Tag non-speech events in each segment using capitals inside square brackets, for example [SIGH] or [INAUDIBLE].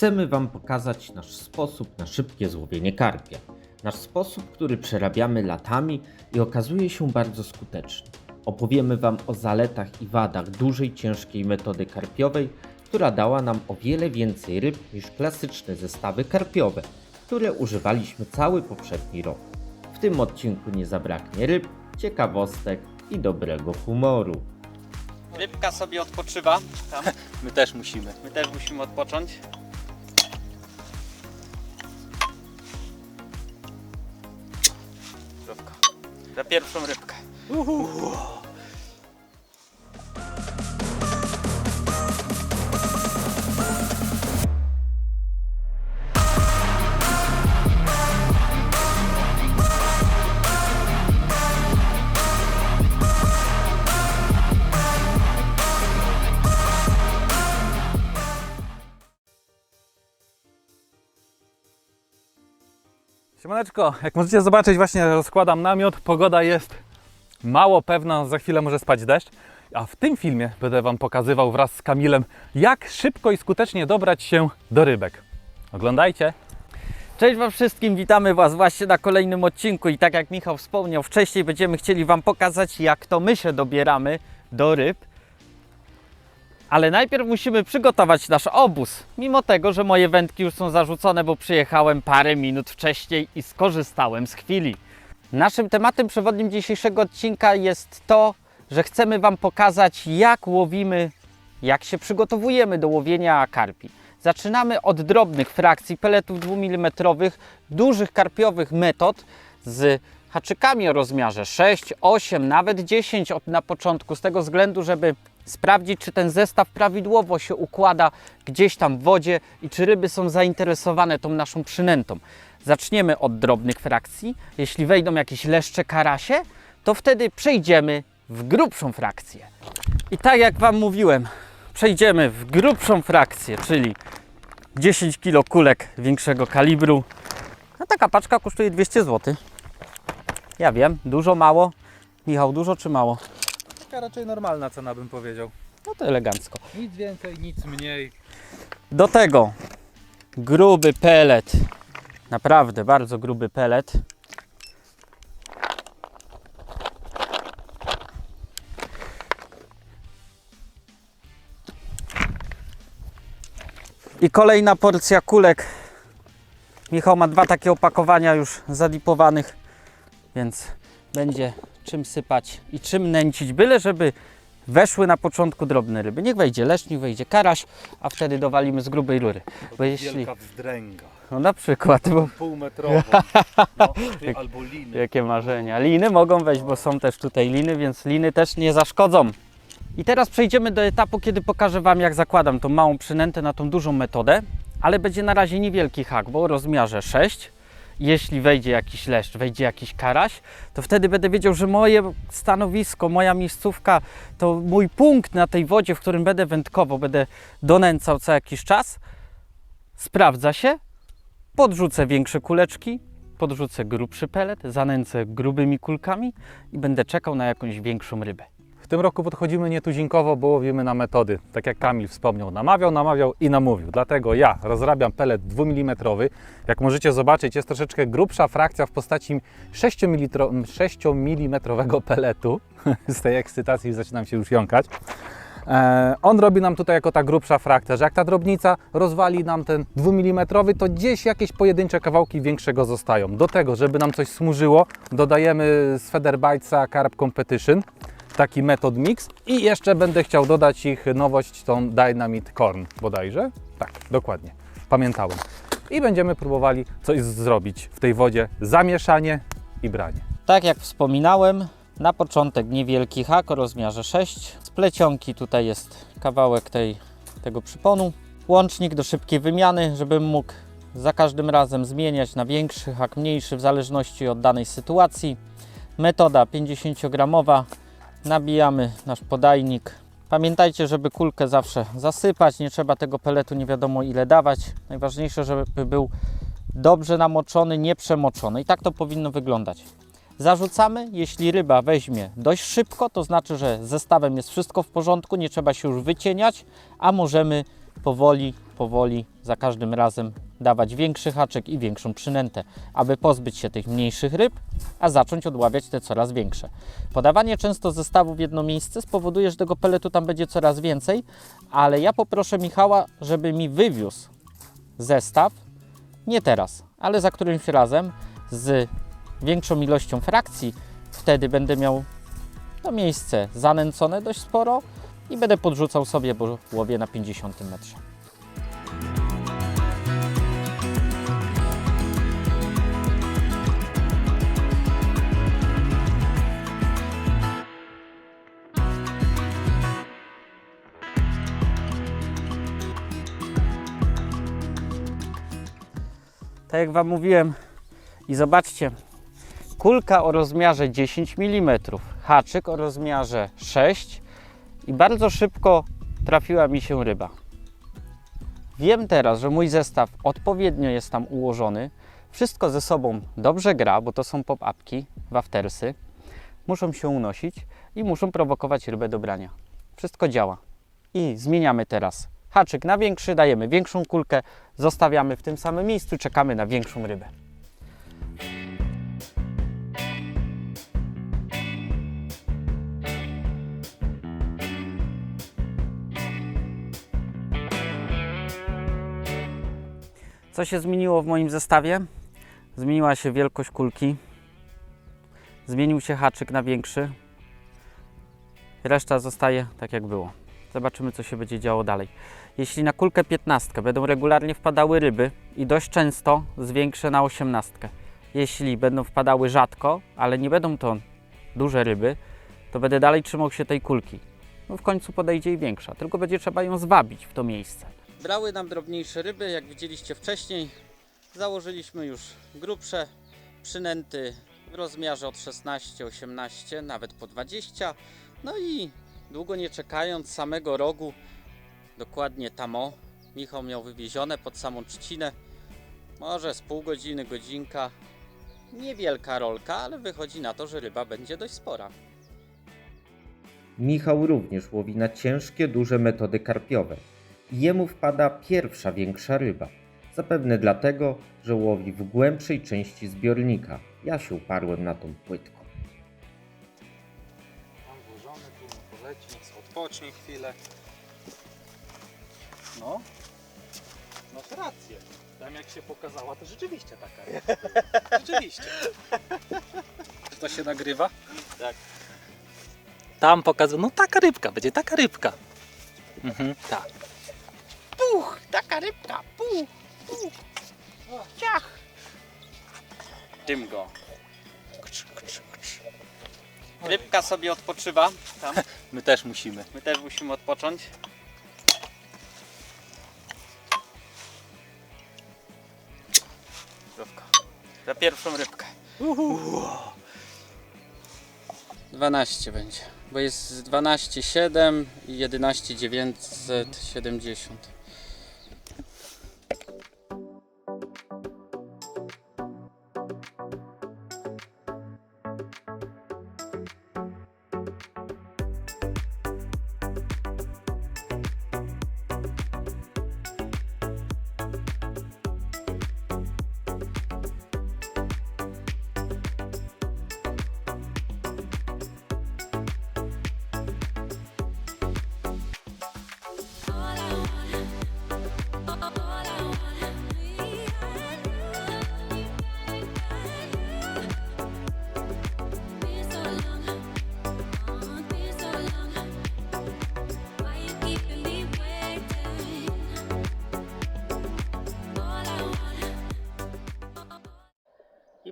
chcemy Wam pokazać nasz sposób na szybkie złowienie karpia. Nasz sposób, który przerabiamy latami i okazuje się bardzo skuteczny. Opowiemy Wam o zaletach i wadach dużej, ciężkiej metody karpiowej, która dała nam o wiele więcej ryb niż klasyczne zestawy karpiowe, które używaliśmy cały poprzedni rok. W tym odcinku nie zabraknie ryb, ciekawostek i dobrego humoru. Rybka sobie odpoczywa. Tam. [LAUGHS] My też musimy. My też musimy odpocząć. Zdrowka. Za pierwszą rybkę. Jak możecie zobaczyć właśnie rozkładam namiot, pogoda jest mało pewna, za chwilę może spać deszcz. A w tym filmie będę Wam pokazywał wraz z Kamilem, jak szybko i skutecznie dobrać się do rybek. Oglądajcie! Cześć Wam wszystkim, witamy Was właśnie na kolejnym odcinku i tak jak Michał wspomniał wcześniej, będziemy chcieli Wam pokazać jak to my się dobieramy do ryb. Ale najpierw musimy przygotować nasz obóz. Mimo tego, że moje wędki już są zarzucone, bo przyjechałem parę minut wcześniej i skorzystałem z chwili. Naszym tematem przewodnim dzisiejszego odcinka jest to, że chcemy Wam pokazać jak łowimy, jak się przygotowujemy do łowienia karpi. Zaczynamy od drobnych frakcji peletów 2 mm, dużych karpiowych metod z haczykami o rozmiarze 6, 8, nawet 10 od- na początku, z tego względu, żeby sprawdzić, czy ten zestaw prawidłowo się układa gdzieś tam w wodzie i czy ryby są zainteresowane tą naszą przynętą. Zaczniemy od drobnych frakcji. Jeśli wejdą jakieś leszcze karasie, to wtedy przejdziemy w grubszą frakcję. I tak jak Wam mówiłem, przejdziemy w grubszą frakcję, czyli 10 kg kulek większego kalibru. No taka paczka kosztuje 200 zł. Ja wiem, dużo, mało. Michał, dużo czy mało? Taka raczej normalna cena bym powiedział. No to elegancko. Nic więcej, nic mniej. Do tego gruby pelet. Naprawdę bardzo gruby pelet. I kolejna porcja kulek. Michał ma dwa takie opakowania już zadipowanych, więc będzie czym sypać i czym nęcić, byle żeby weszły na początku drobne ryby. Niech wejdzie lesznik, wejdzie karaś, a wtedy dowalimy z grubej rury. Bo jeśli, Wielka wzdręga. no na przykład, bo [LAUGHS] Półmetrowa. No, ty, albo liny. jakie marzenia. Liny mogą wejść, bo są też tutaj liny, więc liny też nie zaszkodzą. I teraz przejdziemy do etapu, kiedy pokażę Wam, jak zakładam tą małą przynętę na tą dużą metodę, ale będzie na razie niewielki hak, bo o rozmiarze 6. Jeśli wejdzie jakiś leszcz, wejdzie jakiś karaś, to wtedy będę wiedział, że moje stanowisko, moja miejscówka, to mój punkt na tej wodzie, w którym będę wędkował, będę donęcał co jakiś czas, sprawdza się, podrzucę większe kuleczki, podrzucę grubszy pelet, zanęcę grubymi kulkami i będę czekał na jakąś większą rybę. Tym roku podchodzimy nietuzinkowo, bo łowimy na metody. Tak jak Kamil wspomniał, namawiał, namawiał i namówił. Dlatego ja rozrabiam pelet 2 mm. Jak możecie zobaczyć, jest troszeczkę grubsza frakcja w postaci 6 mm peletu. [LAUGHS] Z tej ekscytacji zaczynam się już jąkać. E, on robi nam tutaj jako ta grubsza frakcja, że jak ta drobnica rozwali nam ten 2 mm, to gdzieś jakieś pojedyncze kawałki większego zostają. Do tego, żeby nam coś smurzyło, dodajemy z Federbite'a Carb Competition, taki metod mix i jeszcze będę chciał dodać ich nowość, tą Dynamite Corn bodajże. Tak, dokładnie, pamiętałem. I będziemy próbowali coś zrobić w tej wodzie, zamieszanie i branie. Tak jak wspominałem, na początek niewielki hak o rozmiarze 6. Z plecionki tutaj jest kawałek tej, tego przyponu. Łącznik do szybkiej wymiany, żebym mógł za każdym razem zmieniać na większy hak, mniejszy w zależności od danej sytuacji. Metoda 50-gramowa. Nabijamy nasz podajnik. Pamiętajcie, żeby kulkę zawsze zasypać, nie trzeba tego peletu nie wiadomo ile dawać. Najważniejsze, żeby był dobrze namoczony, nie przemoczony. I tak to powinno wyglądać. Zarzucamy, jeśli ryba weźmie dość szybko, to znaczy, że z zestawem jest wszystko w porządku, nie trzeba się już wycieniać, a możemy powoli powoli, za każdym razem dawać większy haczyk i większą przynętę, aby pozbyć się tych mniejszych ryb, a zacząć odławiać te coraz większe. Podawanie często zestawu w jedno miejsce spowoduje, że tego peletu tam będzie coraz więcej, ale ja poproszę Michała, żeby mi wywiózł zestaw, nie teraz, ale za którymś razem z większą ilością frakcji. Wtedy będę miał to miejsce zanęcone dość sporo i będę podrzucał sobie, bo łowię na 50 metrze. Tak jak Wam mówiłem, i zobaczcie, kulka o rozmiarze 10 mm, haczyk o rozmiarze 6 i bardzo szybko trafiła mi się ryba. Wiem teraz, że mój zestaw odpowiednio jest tam ułożony. Wszystko ze sobą dobrze gra, bo to są pop-upki, waftersy. Muszą się unosić i muszą prowokować rybę do brania. Wszystko działa. I zmieniamy teraz haczyk na większy, dajemy większą kulkę, zostawiamy w tym samym miejscu, czekamy na większą rybę. Co się zmieniło w moim zestawie? Zmieniła się wielkość kulki, zmienił się haczyk na większy, reszta zostaje tak jak było. Zobaczymy, co się będzie działo dalej. Jeśli na kulkę 15 będą regularnie wpadały ryby i dość często zwiększę na 18. Jeśli będą wpadały rzadko, ale nie będą to duże ryby, to będę dalej trzymał się tej kulki. No w końcu podejdzie i większa, tylko będzie trzeba ją zwabić w to miejsce. Brały nam drobniejsze ryby, jak widzieliście wcześniej. Założyliśmy już grubsze przynęty w rozmiarze od 16, 18, nawet po 20. No i długo nie czekając samego rogu, dokładnie tam o, Michał miał wywiezione pod samą trzcinę. Może z pół godziny, godzinka. Niewielka rolka, ale wychodzi na to, że ryba będzie dość spora. Michał również łowi na ciężkie, duże metody karpiowe. Jemu wpada pierwsza większa ryba. Zapewne dlatego, że łowi w głębszej części zbiornika. Ja się uparłem na tą płytką. Odpocznie chwilę. No, masz rację. Tam jak się pokazała, to rzeczywiście taka jest. [LAUGHS] Rzeczywiście. Czy to się nagrywa? Tak. Tam pokazał, no taka rybka, będzie taka rybka. Mhm, tak. Puch, taka rybka, puch, puch, ciach. Dym go. Rybka sobie odpoczywa tam. [LAUGHS] My też musimy. My też musimy odpocząć. Zdrówko. Za pierwszą rybkę. Uhu. 12 będzie, bo jest 12,7 i 11,970.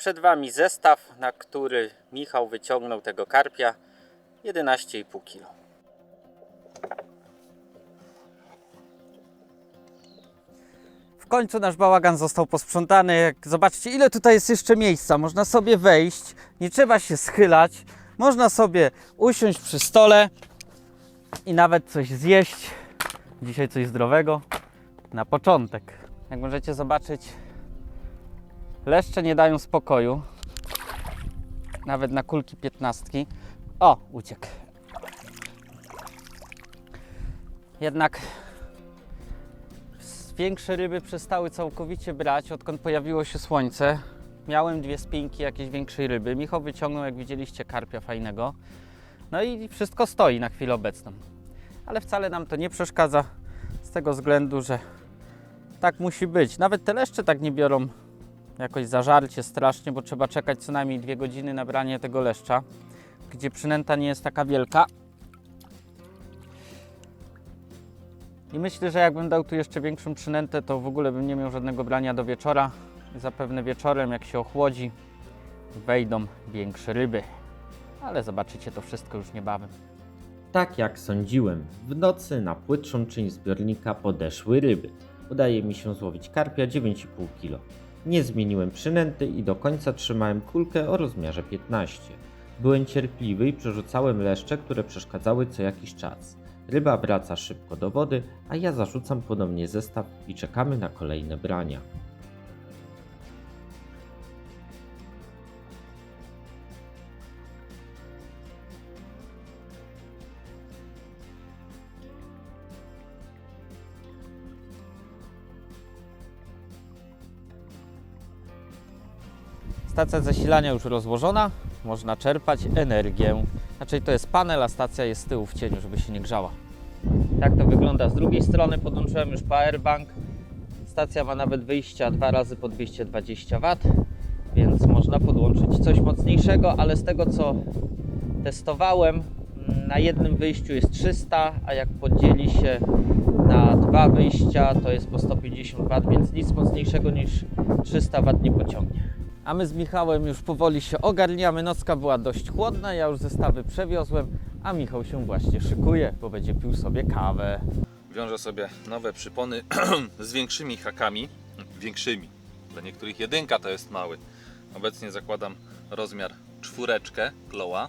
Przed Wami zestaw, na który Michał wyciągnął tego karpia 11,5 kg. W końcu nasz bałagan został posprzątany. Jak zobaczcie, ile tutaj jest jeszcze miejsca. Można sobie wejść, nie trzeba się schylać. Można sobie usiąść przy stole i nawet coś zjeść. Dzisiaj coś zdrowego na początek. Jak możecie zobaczyć, Leszcze nie dają spokoju. Nawet na kulki piętnastki. O, uciekł. Jednak większe ryby przestały całkowicie brać, odkąd pojawiło się słońce. Miałem dwie spinki jakiejś większej ryby. Michał wyciągnął, jak widzieliście, karpia fajnego. No i wszystko stoi na chwilę obecną. Ale wcale nam to nie przeszkadza z tego względu, że tak musi być. Nawet te leszcze tak nie biorą jakoś zażarcie strasznie, bo trzeba czekać co najmniej dwie godziny na branie tego leszcza, gdzie przynęta nie jest taka wielka. I myślę, że jakbym dał tu jeszcze większą przynętę, to w ogóle bym nie miał żadnego brania do wieczora. Zapewne wieczorem, jak się ochłodzi, wejdą większe ryby. Ale zobaczycie to wszystko już niebawem. Tak jak sądziłem, w nocy na płytszą część zbiornika podeszły ryby. Udaje mi się złowić karpia 9,5 kg. Nie zmieniłem przynęty i do końca trzymałem kulkę o rozmiarze 15. Byłem cierpliwy i przerzucałem leszcze, które przeszkadzały co jakiś czas. Ryba wraca szybko do wody, a ja zarzucam ponownie zestaw i czekamy na kolejne brania. Stacja zasilania już rozłożona, można czerpać energię. Znaczy to jest panel, a stacja jest z tyłu w cieniu, żeby się nie grzała. Tak to wygląda z drugiej strony. Podłączyłem już powerbank. Stacja ma nawet wyjścia dwa razy po 220 W, więc można podłączyć coś mocniejszego, ale z tego co testowałem, na jednym wyjściu jest 300, a jak podzieli się na dwa wyjścia, to jest po 150 W, więc nic mocniejszego niż 300 W nie pociągnie. A my z Michałem już powoli się ogarniamy. Nocka była dość chłodna, ja już zestawy przewiozłem, a Michał się właśnie szykuje, bo będzie pił sobie kawę. Wiążę sobie nowe przypony [CLEARS THROAT] z większymi hakami. Większymi. Dla niektórych jedynka to jest mały. Obecnie zakładam rozmiar czwóreczkę kloła.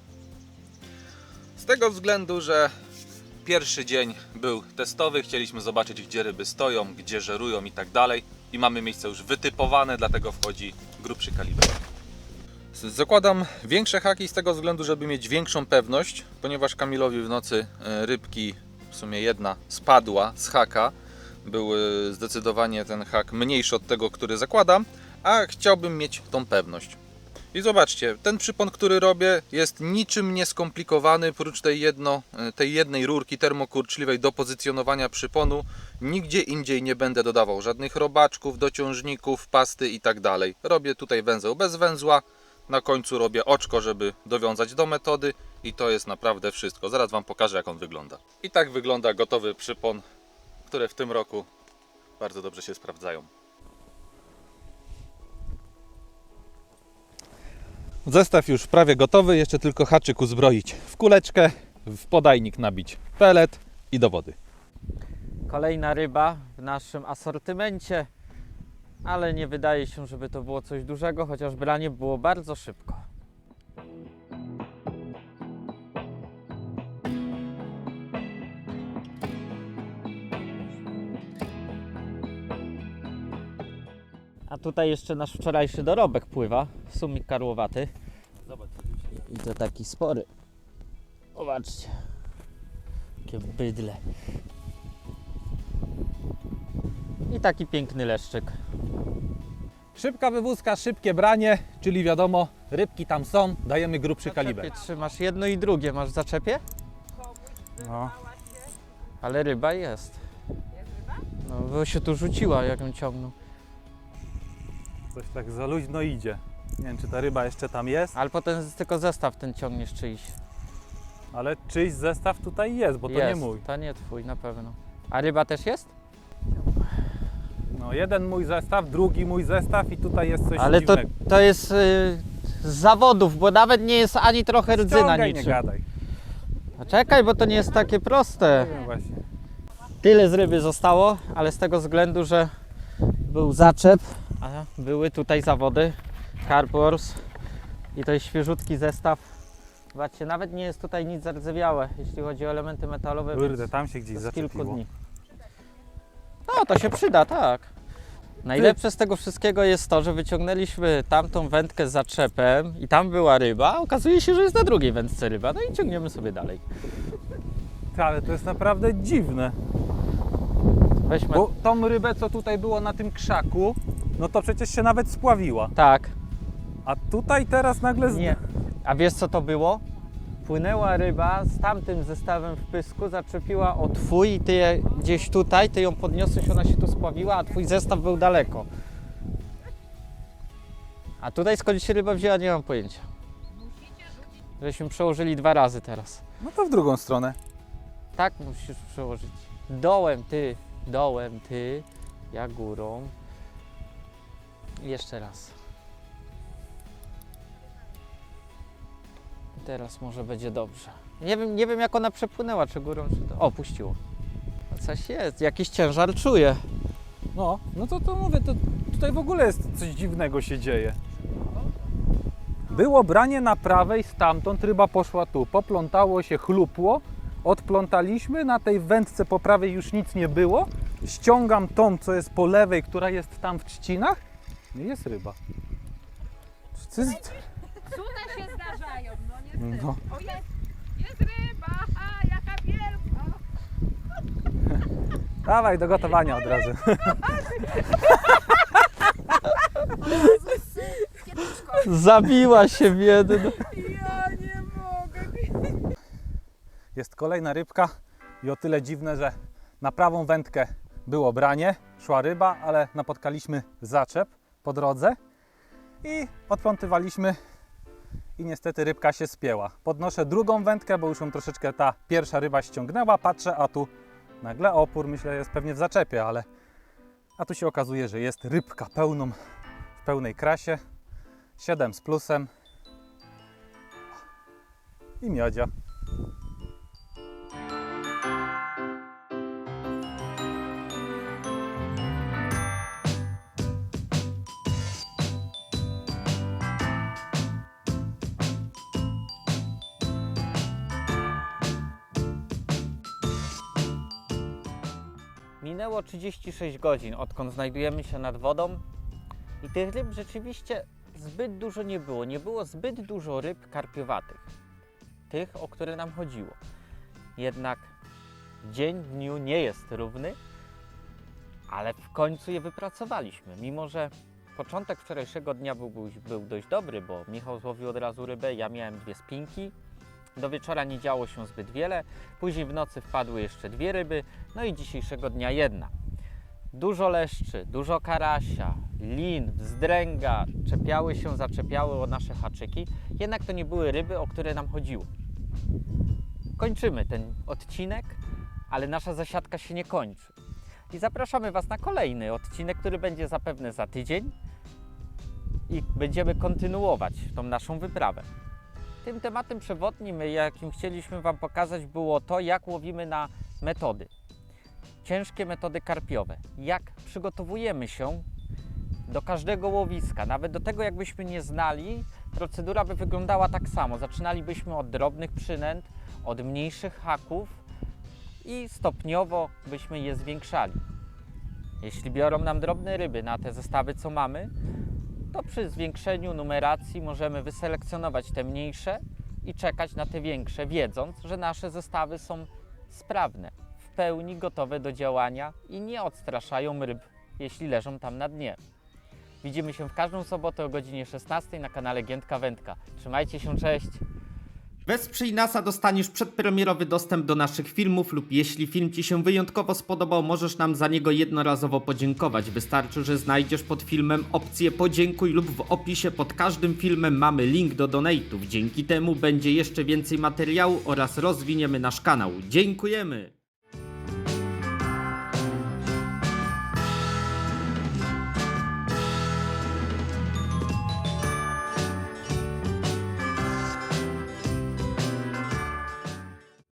Z tego względu, że pierwszy dzień był testowy, chcieliśmy zobaczyć gdzie ryby stoją, gdzie żerują i tak dalej. I mamy miejsce już wytypowane, dlatego wchodzi grubszy kaliber. Zakładam większe haki z tego względu, żeby mieć większą pewność, ponieważ Kamilowi w nocy e, rybki, w sumie jedna, spadła z haka. Był e, zdecydowanie ten hak mniejszy od tego, który zakładam, a chciałbym mieć tą pewność. I zobaczcie, ten przypon, który robię, jest niczym nieskomplikowany, prócz tej, jedno, e, tej jednej rurki termokurczliwej do pozycjonowania przyponu. Nigdzie indziej nie będę dodawał żadnych robaczków, dociążników, pasty i tak. Robię tutaj węzeł bez węzła, na końcu robię oczko, żeby dowiązać do metody i to jest naprawdę wszystko. Zaraz Wam pokażę jak on wygląda. I tak wygląda gotowy przypon, które w tym roku bardzo dobrze się sprawdzają. Zestaw już prawie gotowy, jeszcze tylko haczyk uzbroić w kuleczkę, w podajnik nabić pelet i do wody. Kolejna ryba w naszym asortymencie, ale nie wydaje się, żeby to było coś dużego, chociaż branie było bardzo szybko. Tutaj jeszcze nasz wczorajszy dorobek pływa, sumik karłowaty. I to taki spory. Zobaczcie, jakie bydle. I taki piękny leszczyk. Szybka wywózka, szybkie branie, czyli wiadomo, rybki tam są, dajemy grubszy kaliber. trzymasz jedno i drugie. Masz zaczepie? No. Ale ryba jest. No, bo się tu rzuciła, jak ją ciągnął. Coś tak za luźno idzie. Nie wiem, czy ta ryba jeszcze tam jest, Ale potem z- tylko zestaw ten ciągniesz czyjś. ale czyjś zestaw tutaj jest, bo to jest. nie mój. To nie twój, na pewno. A ryba też jest? No, jeden mój zestaw, drugi mój zestaw i tutaj jest coś Ale to, dziwnego. to jest y, z zawodów, bo nawet nie jest ani trochę rdzyna Ściągaj, nie niczym. gadaj. A czekaj, bo to nie jest takie proste. Właśnie. Tyle z ryby zostało, ale z tego względu, że był zaczep, a były tutaj zawody Carp Wars i to jest świeżutki zestaw. Zobaczcie, nawet nie jest tutaj nic zardzewiałe, jeśli chodzi o elementy metalowe. Kurde, tam się gdzieś z kilku dni. No, to się przyda, tak. Najlepsze z tego wszystkiego jest to, że wyciągnęliśmy tamtą wędkę z zaczepem i tam była ryba, okazuje się, że jest na drugiej wędce ryba, no i ciągniemy sobie dalej. Ty, Ale to jest naprawdę dziwne. Weźmy. Bo tą rybę, co tutaj było na tym krzaku, no to przecież się nawet spławiła. Tak. A tutaj teraz nagle... Z... Nie. A wiesz co to było? Płynęła ryba z tamtym zestawem w pysku, zaczepiła o twój i ty je gdzieś tutaj, ty ją podniosłeś, ona się tu spławiła, a twój zestaw był daleko. A tutaj skąd się ryba wzięła, nie mam pojęcia. Żeśmy przełożyli dwa razy teraz. No to w drugą stronę. Tak musisz przełożyć. Dołem ty, dołem ty, ja górą. Jeszcze raz. Teraz może będzie dobrze. Nie wiem, nie wiem jak ona przepłynęła, czy górą, czy do... O, puściło. No Coś jest, jakiś ciężar czuję. No, no to, to mówię, to tutaj w ogóle jest coś dziwnego się dzieje. Było branie na prawej, stamtąd ryba poszła tu, poplątało się, chlupło, odplątaliśmy, na tej wędce po prawej już nic nie było, ściągam tą, co jest po lewej, która jest tam w trzcinach, nie jest ryba. Co jest? Cuda się zdarzają, no nie? No. O jest, jest ryba, aha, jaka wielka. [LAUGHS] Dawaj do gotowania od razu. [LAUGHS] Zabiła się biedna. Ja nie mogę. Jest kolejna rybka i o tyle dziwne, że na prawą wędkę było branie, szła ryba, ale napotkaliśmy zaczep po drodze i odplątywaliśmy i niestety rybka się spięła. Podnoszę drugą wędkę, bo już ją troszeczkę ta pierwsza ryba ściągnęła, patrzę, a tu nagle opór, myślę, jest pewnie w zaczepie, ale a tu się okazuje, że jest rybka pełną, w pełnej krasie, 7 z plusem i miodzia. Minęło 36 godzin, odkąd znajdujemy się nad wodą i tych ryb rzeczywiście zbyt dużo nie było. Nie było zbyt dużo ryb karpiowatych, tych, o które nam chodziło. Jednak dzień dniu nie jest równy, ale w końcu je wypracowaliśmy. Mimo, że początek wczorajszego dnia był, był, był dość dobry, bo Michał złowił od razu rybę, ja miałem dwie spinki. Do wieczora nie działo się zbyt wiele, później w nocy wpadły jeszcze dwie ryby, no i dzisiejszego dnia jedna. Dużo leszczy, dużo karasia, lin, wzdręga czepiały się, zaczepiały o nasze haczyki, jednak to nie były ryby, o które nam chodziło. Kończymy ten odcinek, ale nasza zasiadka się nie kończy. I zapraszamy Was na kolejny odcinek, który będzie zapewne za tydzień i będziemy kontynuować tą naszą wyprawę. Tym tematem przewodnim, jakim chcieliśmy Wam pokazać, było to, jak łowimy na metody. Ciężkie metody karpiowe. Jak przygotowujemy się do każdego łowiska, nawet do tego, jakbyśmy nie znali, procedura by wyglądała tak samo. Zaczynalibyśmy od drobnych przynęt, od mniejszych haków i stopniowo byśmy je zwiększali. Jeśli biorą nam drobne ryby na te zestawy, co mamy, to przy zwiększeniu numeracji możemy wyselekcjonować te mniejsze i czekać na te większe, wiedząc, że nasze zestawy są sprawne, w pełni gotowe do działania i nie odstraszają ryb, jeśli leżą tam na dnie. Widzimy się w każdą sobotę o godzinie 16 na kanale Giętka Wędka. Trzymajcie się, cześć! Wesprzyj nas, a dostaniesz przedpremierowy dostęp do naszych filmów lub jeśli film Ci się wyjątkowo spodobał, możesz nam za niego jednorazowo podziękować. Wystarczy, że znajdziesz pod filmem opcję podziękuj lub w opisie pod każdym filmem mamy link do donate'ów. Dzięki temu będzie jeszcze więcej materiału oraz rozwiniemy nasz kanał. Dziękujemy!